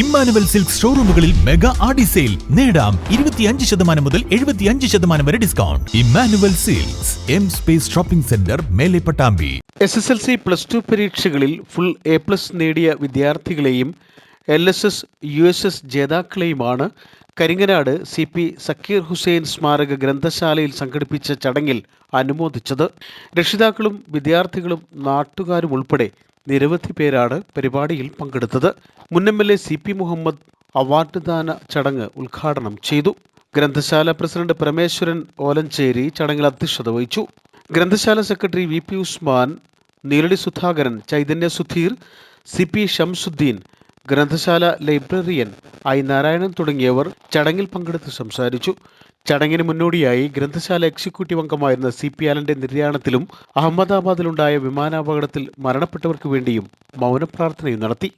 Emmanuel silk ഷോറൂമുകളിൽ mega Aadi sale. നേടാം ഇരുപത്തിയഞ്ച് ശതമാനം മുതൽ എഴുപത്തിയഞ്ച് ശതമാനം വരെ discount. Emmanuel silks M space shopping centre Mele Pattambi. S S L C plus two പരീക്ഷകളിൽ ഫുൾ എ പ്ലസ് നേടിയ വിദ്യാർത്ഥികളെയും L S S U S S ജേതാക്കളെയുമാണ് Karinganad C P Zakir Hussain സ്മാരക ഗ്രന്ഥശാലയിൽ സംഘടിപ്പിച്ച ചടങ്ങിൽ അനുമോദിച്ചത്. രക്ഷിതാക്കളും വിദ്യാർത്ഥികളും നാട്ടുകാരും ഉൾപ്പെടെ നിരവധി പേരാണ് പരിപാടിയിൽ പങ്കെടുത്തത്. മുൻ M L A C P Muhammad അവാർഡ്ദാന ചടങ്ങ് ഉദ്ഘാടനം ചെയ്തു. ഗ്രന്ഥശാല പ്രസിഡന്റ് പരമേശ്വരൻ ഓലഞ്ചേരി ചടങ്ങിൽ അധ്യക്ഷത വഹിച്ചു. ഗ്രന്ഥശാല secretary V P Usman Neeladi Sudhakaran Chaitanya Sudheer C P Shamsuddin ഗ്രന്ഥശാല ലൈബ്രറിയൻ ഐ നാരായണൻ തുടങ്ങിയവർ ചടങ്ങിൽ പങ്കെടുത്ത് സംസാരിച്ചു. ചടങ്ങിന് മുന്നോടിയായി ഗ്രന്ഥശാല എക്സിക്യൂട്ടീവ് അംഗമായിരുന്ന സി പി ആലന്റെ നിര്യാണത്തിലും അഹമ്മദാബാദിലുണ്ടായ വിമാനാപകടത്തിൽ മരണപ്പെട്ടവർക്ക് വേണ്ടിയും മൗനപ്രാർത്ഥനയും നടത്തി.